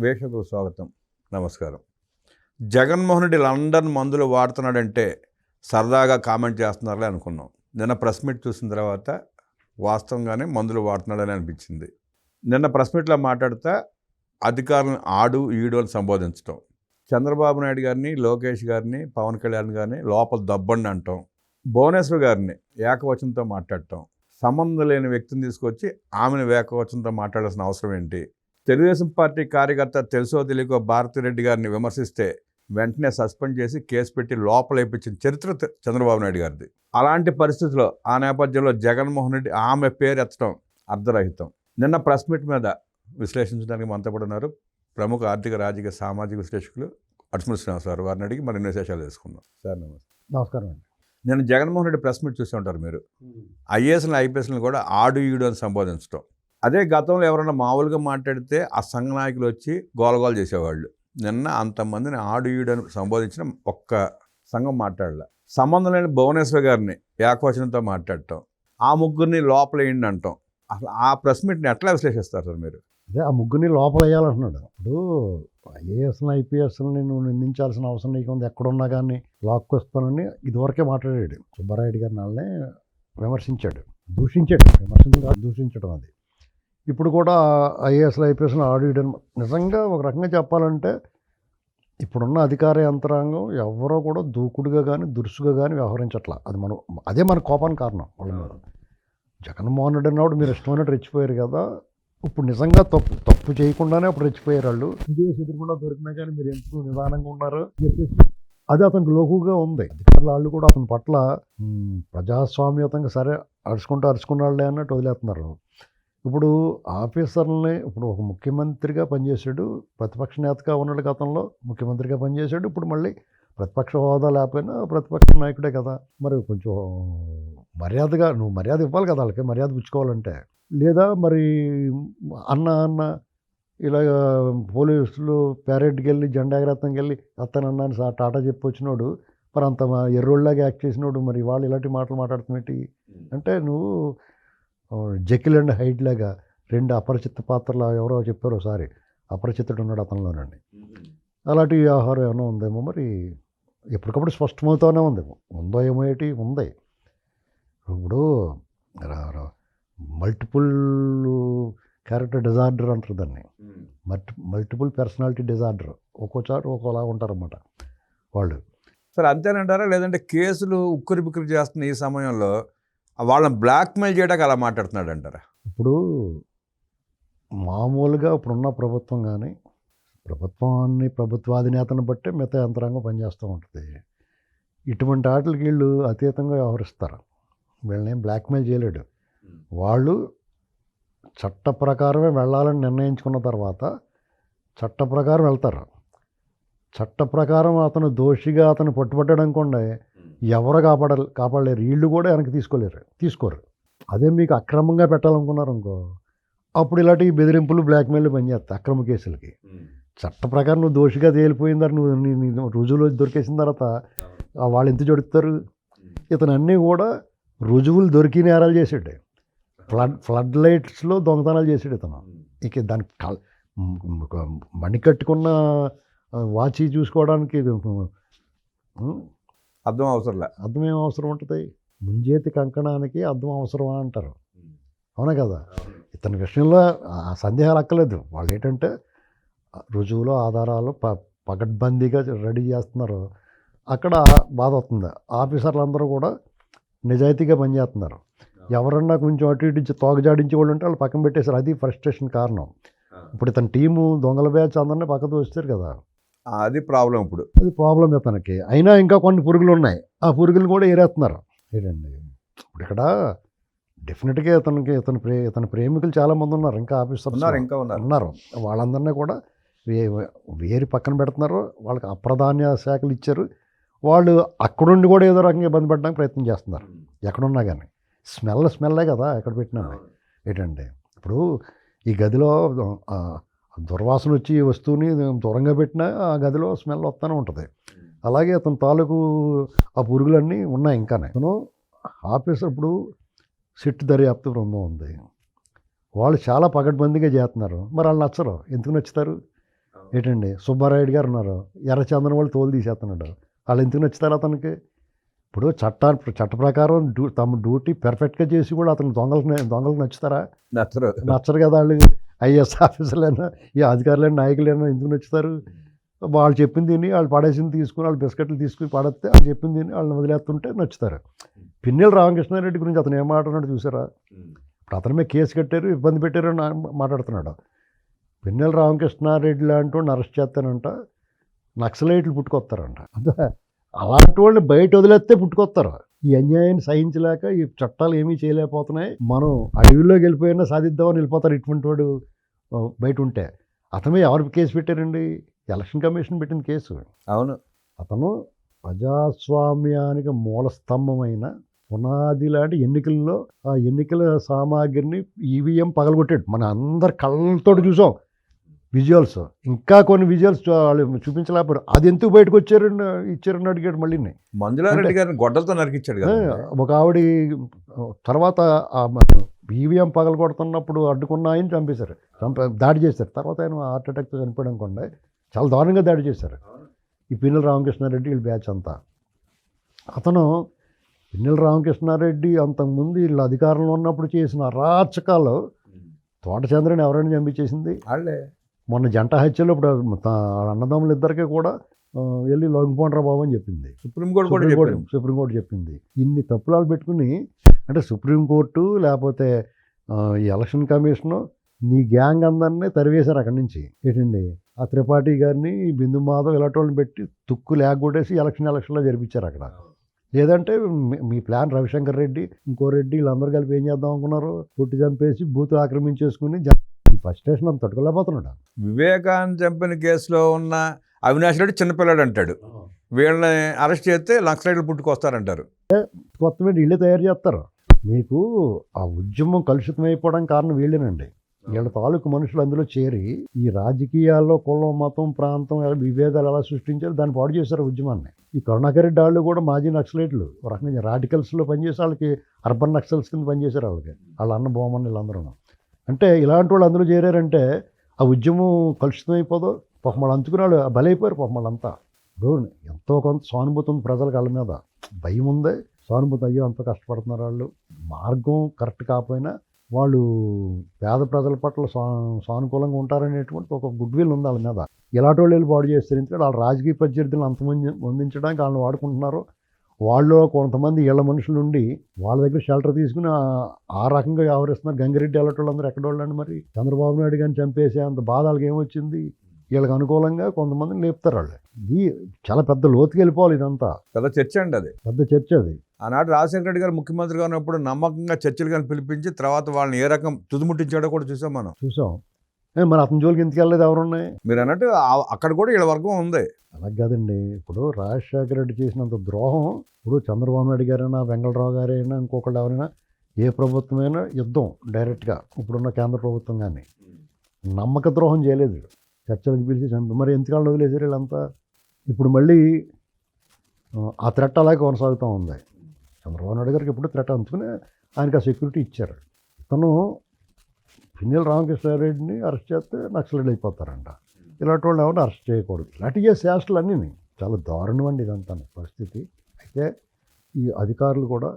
వేషకు స్వాగతం. నమస్కారం. జగన్మోహన్ రెడ్డి లండన్ మందులు వాడుతున్నాడంటే సరదాగా కామెంట్ చేస్తున్నారులే అనుకున్నాం. నిన్న ప్రెస్ మీట్ చూసిన తర్వాత వాస్తవంగానే మందులు వాడుతున్నాడని అనిపించింది. నిన్న ప్రెస్ మీట్లో మాట్లాడుతా అధికారులను ఆడు ఈడు అని సంబోధించటం. చంద్రబాబు నాయుడు గారిని లోకేష్ గారిని పవన్ కళ్యాణ్ గారిని లోపల దబ్బండి అంటాం. భువనేశ్వర్ గారిని ఏకవచనంతో మాట్లాడటం. సంబంధం లేని వ్యక్తిని తీసుకొచ్చి ఆమెను ఏకవచనంతో మాట్లాడాల్సిన అవసరం ఏంటి? తెలుగుదేశం పార్టీ కార్యకర్త తెలుసో తెలియకో భారతిరెడ్డి గారిని విమర్శిస్తే వెంటనే సస్పెండ్ చేసి కేసు పెట్టి లోపలేపించిన చరిత్ర చంద్రబాబు నాయుడు గారిది. అలాంటి పరిస్థితుల్లో ఆ నేపథ్యంలో జగన్మోహన్ రెడ్డి ఆమె పేరు ఎత్తడం అర్ధరహితం. నిన్న ప్రెస్ మీట్ మీద విశ్లేషించడానికి మనతో ఉన్నారు ప్రముఖ ఆర్థిక రాజకీయ సామాజిక విశ్లేషకులు అటుమూరి శ్రీనివాస్ గారు. వారిని అడిగి మరిన్ని విశేషాలు తెలుసుకుందాం. సార్ నమస్తే. నమస్కారం అండి. నేను జగన్మోహన్ రెడ్డి ప్రెస్ మీట్ చూసి ఉంటారు మీరు. ఐఏఎస్ని ఐపీఎస్ని కూడా ఆడు ఈడు అని సంబోధించడం అదే గతంలో ఎవరైనా మామూలుగా మాట్లాడితే ఆ సంఘ నాయకులు వచ్చి గోలగోలు చేసేవాళ్ళు. నిన్న అంతమందిని ఆడు ఈడు అని సంబోధించిన ఒక్క సంఘం మాట్లాడలే. సంబంధం లేని భువనేశ్వర్ గారిని ఏకవచనంతో మాట్లాడటం ఆ ముగ్గురిని లోపలేయండి అంటాం. అసలు ఆ ప్రెస్ మీట్ని ఎట్లా విశ్లేషిస్తారు సార్ మీరు? అదే ఆ ముగ్గురిని లోపల వేయాలంటున్నాడు. ఇప్పుడు ఐఏఎస్ని ఐపీఎస్ని నువ్వు నిందించాల్సిన అవసరం నీకు ఉంది ఎక్కడున్నా కానీ లాక్కొస్తానని ఇదివరకే మాట్లాడాడు. సుబ్బారాయుడు గారిని వాళ్ళనే విమర్శించాడు. దూషించాడు. విమర్శించడం దూషించడం అది. ఇప్పుడు కూడా ఐఏఎస్లు ఐపీఎస్లు ఆడియడం నిజంగా ఒక రకంగా చెప్పాలంటే ఇప్పుడున్న అధికార యంత్రాంగం ఎవరో కూడా దూకుడుగా కానీ దురుసుగా కానీ వ్యవహరించట్లా. అది మనం అదే మన కోపానికి కారణం వాళ్ళ మీద. జగన్మోహన్ రెడ్డి అన్నప్పుడు మీరు ఇష్టమైనట్టు రెచ్చిపోయారు కదా. ఇప్పుడు నిజంగా తప్పు తప్పు చేయకుండానే అప్పుడు రెచ్చిపోయారు వాళ్ళు. చేసి ఎదురుకుండా దొరికినా కానీ మీరు ఎందుకు నిదానంగా ఉన్నారు? అది అతనికి లోకుగా ఉంది. అధికారులు వాళ్ళు కూడా అతని పట్ల ప్రజాస్వామ్యతంగా సరే అరుచుకుంటూ అరుచుకున్నాళ్ళే అన్నట్టు వదిలేస్తున్నారు. ఇప్పుడు ఆఫీసర్లని ఇప్పుడు ఒక ముఖ్యమంత్రిగా పనిచేశాడు ప్రతిపక్ష నేతగా ఉన్నాడు గతంలో ముఖ్యమంత్రిగా పనిచేశాడు ఇప్పుడు మళ్ళీ ప్రతిపక్ష హోదా లేకపోయినా ప్రతిపక్ష నాయకుడే కదా. మరి కొంచెం మర్యాదగా నువ్వు మర్యాద ఇవ్వాలి కదా వాళ్ళకి మర్యాద పుచ్చుకోవాలంటే. లేదా మరి అన్న అన్న ఇలా పోలీసులు ప్యారెడ్కి వెళ్ళి జెండా ఎగరేత్తంకి వెళ్ళి అత్తనన్న అని టాటా చెప్పి వచ్చినోడు మరి అంత మా ఎర్రోళ్ళలాగా యాక్ట్ చేసినోడు మరి వాళ్ళు ఇలాంటి మాటలు మాట్లాడుతున్నట్టు. అంటే నువ్వు జకిల్ అండ్ హైడ్ లాగా రెండు అపరిచిత పాత్రలు ఎవరో చెప్పారు ఒకసారి. అపరిచితుడు ఉన్నాడు అతనిలోనండి. అలాంటి వ్యవహారం ఏమైనా ఉందేమో మరి? ఎప్పటికప్పుడు స్పష్టమవుతూనే ఉంది ఉందో ఏమో ఏంటి? ఉంది. ఇప్పుడు మల్టిపుల్ క్యారెక్టర్ డిజార్డర్ అంటారు దాన్ని. మల్టి మల్టిపుల్ పర్సనాలిటీ డిజార్డర్ ఒక్కోసారి ఒక్కోలా ఉంటారన్నమాట వాళ్ళు. సార్ అంతేనంటారా? లేదంటే కేసులు ఉక్కిరి బిక్కిరి చేస్తున్న ఈ సమయంలో వాళ్ళని బ్లాక్మెయిల్ చేయడానికి అలా మాట్లాడుతున్నాడు అంటారా ఇప్పుడు మామూలుగా ఇప్పుడున్న ప్రభుత్వం కానీ ప్రభుత్వాన్ని ప్రభుత్వాధినేతను బట్టే మిగతా యంత్రాంగం పనిచేస్తూ ఉంటుంది. ఇటువంటి ఆటలకి వీళ్ళు అతీతంగా వ్యవహరిస్తారు. వీళ్ళని బ్లాక్మెయిల్ చేయలేడు. వాళ్ళు చట్ట ప్రకారమే వెళ్ళాలని నిర్ణయించుకున్న తర్వాత చట్ట ప్రకారం వెళ్తారు. చట్ట ప్రకారం అతను దోషిగా అతను పట్టుబట్టడం కూడా ఎవరు కాపాడ కాపాడలేరు. వీళ్ళు కూడా వెనక్కి తీసుకోలేరు. తీసుకోరు. అదే మీకు అక్రమంగా పెట్టాలనుకున్నారు అనుకో అప్పుడు ఇలాంటి బెదిరింపులు బ్లాక్మెయిల్ పనిచేస్తాయి అక్రమ కేసులకి. చట్ట ప్రకారం నువ్వు దోషిగా తేలిపోయిన తర్వాత నువ్వు రుజువులు దొరికేసిన తర్వాత వాళ్ళు ఎంత జడుతారు ఇతను అన్నీ కూడా రుజువులు దొరికి నేరాలు చేసాడు. ఫ్లడ్ ఫ్లడ్ లైట్స్లో దొంగతనాలు చేసాడు ఇతను. ఇక దాని మణి కట్టుకున్న వాచి చూసుకోవడానికి అర్థం అవసరంలే. అర్థం ఏం అవసరం ఉంటుంది? ముంజేతి కంకణానికి అర్థం అవసరమా అంటారు. అవునా కదా? ఇతని విషయంలో ఆ సందేహాలు అక్కలేదు వాళ్ళు ఏంటంటే రుజువులు ఆధారాలు ప పగడ్బందీగా రెడీ చేస్తున్నారు. అక్కడ బాధ అవుతుంది ఆఫీసర్లు అందరూ కూడా నిజాయితీగా పనిచేస్తున్నారు ఎవరన్నా కొంచెం అటు ఇటు తోగజాడించే వాళ్ళు ఉంటే వాళ్ళు పక్కన పెట్టేశారు. అది ఫ్రస్ట్రేషన్ కారణం. ఇప్పుడు ఇతని టీము దొంగల బ్యాచ్ అందరినీ పక్కకు వచ్చారు కదా. అది ప్రాబ్లం ఇప్పుడు. అది ప్రాబ్లం ఇతనికి అయినా ఇంకా కొన్ని పురుగులు ఉన్నాయి ఆ పురుగులు కూడా ఏరేస్తున్నారు. ఏంటండి ఇప్పుడు ఇక్కడ డెఫినెట్గా ఇతనికి ఇతని ప్రే ఇతని ప్రేమికులు చాలామంది ఉన్నారు. ఇంకా ఆఫీసర్స్ ఉన్నారు ఇంకా ఉన్నారు. ఉన్నారు. వాళ్ళందరినీ కూడా వే- వేరి పక్కన పెడుతున్నారు. వాళ్ళకి అప్రధాన్య శాఖలు ఇచ్చారు. వాళ్ళు అక్కడుండి కూడా ఏదో రకంగా ఇబ్బంది పెట్టడానికి ప్రయత్నం చేస్తున్నారు. ఎక్కడున్నా కానీ స్మెల్ స్మెల్లే కదా ఎక్కడ పెట్టినా. ఏంటంటే ఇప్పుడు ఈ గదిలో దుర్వాసన వచ్చి ఈ వస్తువుని దూరంగా పెట్టినా ఆ గదిలో స్మెల్ వస్తూనే ఉంటుంది. అలాగే అతని తాలూకు ఆ పురుగులన్నీ ఉన్నాయి ఇంకానే. అతను ఆఫీసర్ ఇప్పుడు సిట్ దర్యాప్తు బృందం ఉంది. వాళ్ళు చాలా పగడ్బందీగా చేస్తున్నారు. మరి వాళ్ళు నచ్చరు. ఎందుకు నచ్చుతారు? ఏంటండి? సుబ్బారాయుడు గారు ఉన్నారు. ఎర్రచందనం వాళ్ళు తోలు తీసేస్తున్నాడు. వాళ్ళు ఎందుకు నచ్చుతారు అతనికి? ఇప్పుడు చట్ట చట్ట ప్రకారం డ్యూ తమ డ్యూటీ పెర్ఫెక్ట్గా చేసి కూడా అతను దొంగలకు దొంగలకు నచ్చుతారా? నచ్చరు. నచ్చరు కదా వాళ్ళు. ఐఏఎస్ ఆఫీసర్లైనా ఈ అధికారులైన నాయకులైనా ఎందుకు నచ్చుతారు? వాళ్ళు చెప్పింది తిని వాళ్ళు పడేసింది తీసుకుని వాళ్ళు బిస్కెట్లు తీసుకుని పడేస్తే వాళ్ళు చెప్పింది తిని వాళ్ళని వదిలేస్తుంటే నచ్చుతారు. పిన్నెల రామకృష్ణారెడ్డి గురించి అతను ఏం మాట్లాడుతున్నాడు చూసారా? ఇప్పుడు అతని మీద కేసు కట్టారు ఇబ్బంది పెట్టారు అని మాట్లాడుతున్నాడు. పిన్నెల రామకృష్ణారెడ్డి లాంటి అరెస్ట్ చేస్తానంట నక్సలైట్లు పుట్టుకొస్తారంట. అంటే అలాంటి వాళ్ళని బయట వదిలేస్తే పుట్టుకొస్తారు. ఈ అన్యాయాన్ని సహించలేక ఈ చట్టాలు ఏమీ చేయలేకపోతున్నాయి. మనం అడవిలోకి వెళ్ళిపోయినా సాధిద్దామని వెళ్ళిపోతారు ఇటువంటి వాడు బయట ఉంటే. అతను ఎవరు కేసు పెట్టారండి? ఎలక్షన్ కమిషన్ పెట్టిన కేసు. అవును. అతను ప్రజాస్వామ్యానికి మూల స్తంభమైన పునాది లాంటి ఎన్నికల్లో ఆ ఎన్నికల సామాగ్రిని ఈవీఎం పగలగొట్టాడు. మన అందరి కళ్ళతో చూసాం. విజువల్స్. ఇంకా కొన్ని విజువల్స్ వాళ్ళు చూపించలేకపోయారు. అది ఎందుకు బయటకు వచ్చారని ఇచ్చారని అడిగాడు మళ్ళీ మంజులారెడ్డి గారిని గొడ్డలతో నరికిచ్చాడు ఒక ఆవిడ తర్వాత ఈవీఎం పగల కొడుతున్నప్పుడు అడ్డుకున్న ఆయన చంపేశారు. చంప దాడి చేశారు. తర్వాత ఆయన హార్ట్ అటాక్తో చనిపోయాడు అనుకోండి చాలా దారుణంగా దాడి చేశారు. ఈ పిన్నెల రామకృష్ణారెడ్డి వీళ్ళ బ్యాచ్ అంతా. అతను పిన్నెల రామకృష్ణారెడ్డి అంతకుముందు వీళ్ళు అధికారంలో ఉన్నప్పుడు చేసిన అరాచకాలు తోట చంద్రని ఎవరైనా చంపించేసింది? వాళ్ళే. మొన్న జంట హత్యలో ఇప్పుడు అన్నదమ్ములు ఇద్దరికీ కూడా వెళ్ళి లొంగిపోండ్రా బాబు అని చెప్పింది. సుప్రీంకోర్టు కూడా సుప్రీంకోర్టు చెప్పింది. ఇన్ని తప్పులాలు పెట్టుకుని అంటే సుప్రీంకోర్టు లేకపోతే ఈ ఎలక్షన్ కమిషను నీ గ్యాంగ్ అందరినీ తరివేశారు అక్కడి నుంచి. ఏంటండి? ఆ త్రిపాఠి గారిని బిందు మాధవ్ ఇలాంటి పెట్టి తుక్కు లేకొట్టేసి ఎలక్షన్ ఎలక్షన్లో జరిపించారు అక్కడ. లేదంటే మీ- మీ ప్లాన్ రవిశంకర్ రెడ్డి ఇంకో రెడ్డి వీళ్ళందరూ కలిపి ఏం చేద్దాం అనుకున్నారు? పుట్టి చంపేసి బూతులు ఆక్రమించేసుకుని ఈ ఫస్ట్ స్టేషన్ అంత తట్టుకోలేకపోతున్నాడు. వివేకాన్ని చంపిన కేసులో ఉన్న అవినాష్ రెడ్డి చిన్నపిల్లాడు అంటాడు. వీళ్ళని అరెస్ట్ చేస్తే నక్సలైట్లు పుట్టుకొస్తారంటారు. కొత్త మీద వీళ్ళే తయారు చేస్తారు. మీకు ఆ ఉద్యమం కలుషితం అయిపోవడం కారణం వీళ్ళేనండి. వీళ్ళ తాలూకు మనుషులు అందులో చేరి ఈ రాజకీయాల్లో కులం మతం ప్రాంతం విభేదాలు ఎలా సృష్టించారు దాన్ని పాడు చేశారు ఉద్యమాన్ని. ఈ కరుణాకర్ రెడ్డి వాళ్ళు కూడా మాజీ నక్సలైట్లు. ఒక రకంగా రాడికల్స్లో పనిచేసి వాళ్ళకి అర్బన్ నక్సల్స్ కింద పనిచేశారు వాళ్ళకి వాళ్ళ అన్న బొమ్మని వీళ్ళందరూ అంటే ఇలాంటి వాళ్ళు అందరూ చేరారంటే ఆ ఉద్యమం కలుషితం అయిపోదో పాపం వాళ్ళు అంతుకుని వాళ్ళు బలైపోయారు పాపం వాళ్ళంతా. ఇప్పుడు ఎంతో కొంత సానుభూతి ఉంది ప్రజలకు వాళ్ళ మీద. భయం ఉంది. సానుభూతి అయ్యో అంత కష్టపడుతున్నారు వాళ్ళు. మార్గం కరెక్ట్ కాకపోయినా వాళ్ళు పేద ప్రజల పట్ల సా సానుకూలంగా ఉంటారనేటువంటి ఒక గుడ్ విల్ ఉంది వాళ్ళ మీద. ఇలాంటి వాళ్ళు వెళ్ళి బాడీ చేస్తారు. ఎందుకంటే వాళ్ళ రాజకీయ ప్రత్యర్థులను అంతమంది వందించడానికి వాళ్ళని వాడుకుంటున్నారు. వాళ్ళు కొంతమంది ఇళ్ళ మనుషులు ఉండి వాళ్ళ దగ్గర షెల్టర్ తీసుకుని ఆ- రకంగా వ్యవహరిస్తున్నారు. గంగిరెడ్డి అలాంటి వాళ్ళందరూ ఎక్కడ వాళ్ళండి మరి? చంద్రబాబు నాయుడు గారిని చంపేసే అంత బాధ వాళ్ళకి ఏమొచ్చింది? వీళ్ళకి అనుకూలంగా కొంతమందిని లేపుతారు వాళ్ళు. ఇది చాలా పెద్ద లోతుకి వెళ్ళిపోవాలి ఇదంతా. పెద్ద చర్చ అండి అది. పెద్ద చర్చ అది. ఆనాడు రాజశేఖర రెడ్డి గారు ముఖ్యమంత్రిగా ఉన్నప్పుడు నమ్మకంగా చర్చలు కానీ పిలిపించి తర్వాత వాళ్ళని ఏ రకం తుదిముట్టించాడో కూడా చూసాం మనం. చూసాం. మరి అతని జోలికి ఎందుకు వెళ్ళలేదు ఎవరున్నాయి? మీరు అన్నట్టు అక్కడ కూడా వీళ్ళ వర్గం ఉంది. అలా కాదండి. ఇప్పుడు రాజశేఖర రెడ్డి చేసినంత ద్రోహం ఇప్పుడు చంద్రబాబు నాయుడు గారైనా వెంకటరావు గారైనా ఇంకొకళ్ళు ఎవరైనా ఏ ప్రభుత్వమైనా యుద్ధం డైరెక్ట్గా ఇప్పుడున్న కేంద్ర ప్రభుత్వం కానీ నమ్మక ద్రోహం చేయలేదు చర్చలకు పిలిచి చంపి మరి ఎంతకాలం వదిలేసారు వీళ్ళంతా? ఇప్పుడు మళ్ళీ ఆ, ఆ థ్రెట్ అలాగే కొనసాగుతూ ఉంది. చంద్రబాబు నాయుడు గారికి ఎప్పుడు థ్రెట్ అందుకుని ఆయనకి ఆ సెక్యూరిటీ ఇచ్చారు. తను పిన్నెల రామకృష్ణారెడ్డిని అరెస్ట్ చేస్తే నక్సలైడ్ అయిపోతారంట ఇలాంటి వాళ్ళు ఎవరిని అరెస్ట్ చేయకూడదు. ఇలాంటి శాస్త్రాలు అన్నీ చాలా దారుణం అండి ఇదంతా పరిస్థితి. అయితే ఈ అధికారులు కూడా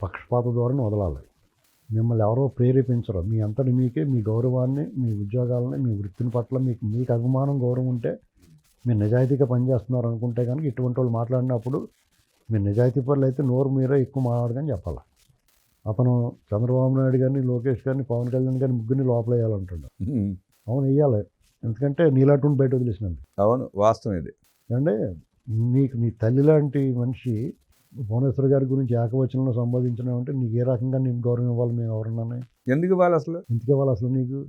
పక్షపాత ధోరణి వదలాలి. మిమ్మల్ని ఎవరో ప్రేరేపించరు. మీ అంతటి మీకే మీ గౌరవాన్ని మీ ఉద్యోగాలని మీ వృత్తిని పట్ల మీకు మీకు అభిమానం గౌరవం ఉంటే మీరు నిజాయితీగా పనిచేస్తున్నారు అనుకుంటే కనుక ఇటువంటి వాళ్ళు మాట్లాడినప్పుడు మీరు నిజాయితీ పనులు అయితే నోరు మీరే ఎక్కువ మాట్లాడదని చెప్పాలి. అతను చంద్రబాబు నాయుడు గారిని లోకేష్ గారిని పవన్ కళ్యాణ్ గారిని ముగ్గురిని లోపల వేయాలంటాడు. అవును వేయాలి. ఎందుకంటే నీలాంటి బయట వదిలేసినందుకు. అవును వాస్తవం ఇది. అంటే నీకు నీ తల్లి లాంటి మనిషి భువనేశ్వర్ గారి గురించి ఏకవచనంలో సంబోధించడం అంటే నీకు ఏ రకంగా నీకు గౌరవం ఇవ్వాలి మేము ఎవరన్నా ఎందుకు ఇవ్వాలి అసలు? ఎందుకు ఇవ్వాలి అసలు నీకు?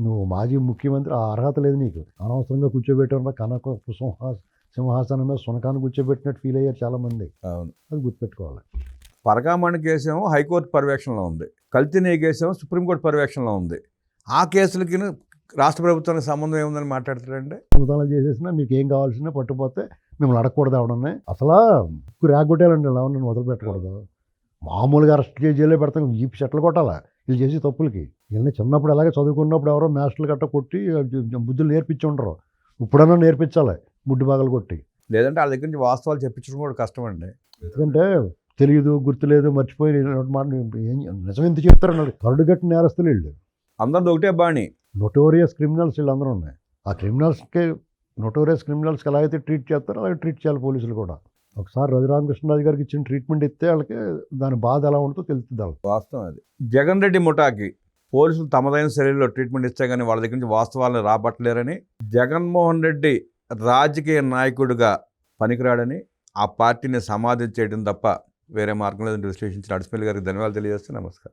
నువ్వు మాజీ ముఖ్యమంత్రి ఆ అర్హత లేదు నీకు. అనవసరంగా కూర్చోబెట్టడం కనక సింహాస సింహాసనం మీద సునకాన్ని కూర్చోబెట్టినట్టు ఫీల్ అయ్యారు చాలామంది. అవును. అది గుర్తుపెట్టుకోవాలి. పరకామణి కేసేమో హైకోర్టు పర్యవేక్షణలో ఉంది. కల్తీనే కేసేమో సుప్రీంకోర్టు పర్యవేక్షణలో ఉంది. ఆ కేసులకి రాష్ట్ర ప్రభుత్వానికి సంబంధం ఏముందని మాట్లాడతారండి దొంగతనాలు చేసేసినా మీకు ఏం కావాల్సిన పట్టుపోతే మిమ్మల్ని అడగకూడదు ఎవడన్నా అసలు ఉక్కు రేగొట్టాలండి ఇలా నన్ను వదిలిపెట్టకూడదు. మామూలుగా అరెస్ట్ చేసి జైల్లో పెడతాం ఈ చెట్లు కొట్టాలా? వీళ్ళు చేసే తప్పులకి. వీళ్ళని చిన్నప్పుడు అలాగే చదువుకున్నప్పుడు ఎవరో మాస్టర్లు గట్ట కొట్టి బుద్ధులు నేర్పించి ఉండరు. ఇప్పుడన్నా నేర్పించాలి ముడ్డు బాగలు కొట్టి. లేదంటే వాళ్ళ దగ్గర నుంచి వాస్తవాలు చెప్పించడం కూడా కష్టం అండి ఎందుకంటే తెలియదు గుర్తులేదు మర్చిపోయి మాట ఏం నిజం ఎంత చెప్తారన్నాడు? కరుడు గట్టి నేరస్తులు వీళ్ళు. అందరిది ఒకటే బాణి. నొటోరియస్ క్రిమినల్స్ వీళ్ళందరూ ఉన్నాయి. ఆ క్రిమినల్స్కి నొటోరియస్ క్రిమినల్స్కి ఎలా అయితే ట్రీట్ చేస్తారో అలాగే ట్రీట్ చేయాలి పోలీసులు కూడా. ఒకసారి రఘురామకృష్ణరాజు గారికి ఇచ్చిన ట్రీట్మెంట్ ఇస్తే వాళ్ళకి దాని బాధ ఎలా ఉంటుందో తెలుస్తుంది వాళ్ళకి. వాస్తవం అది. జగన్ రెడ్డి ముఠాకి పోలీసులు తమదైన శైలిలో ట్రీట్మెంట్ ఇస్తే కానీ వాళ్ళ దగ్గర నుంచి వాస్తవాలను రాబట్టలేరని జగన్మోహన్ రెడ్డి రాజకీయ నాయకుడిగా పనికిరాడని ఆ పార్టీని సమాధి చేయడం తప్ప వేరే మార్గంలో లేదని విశ్లేషించిన అడిసిపల్లి గారికి ధన్యవాదాలు తెలియజేస్తే నమస్కారం.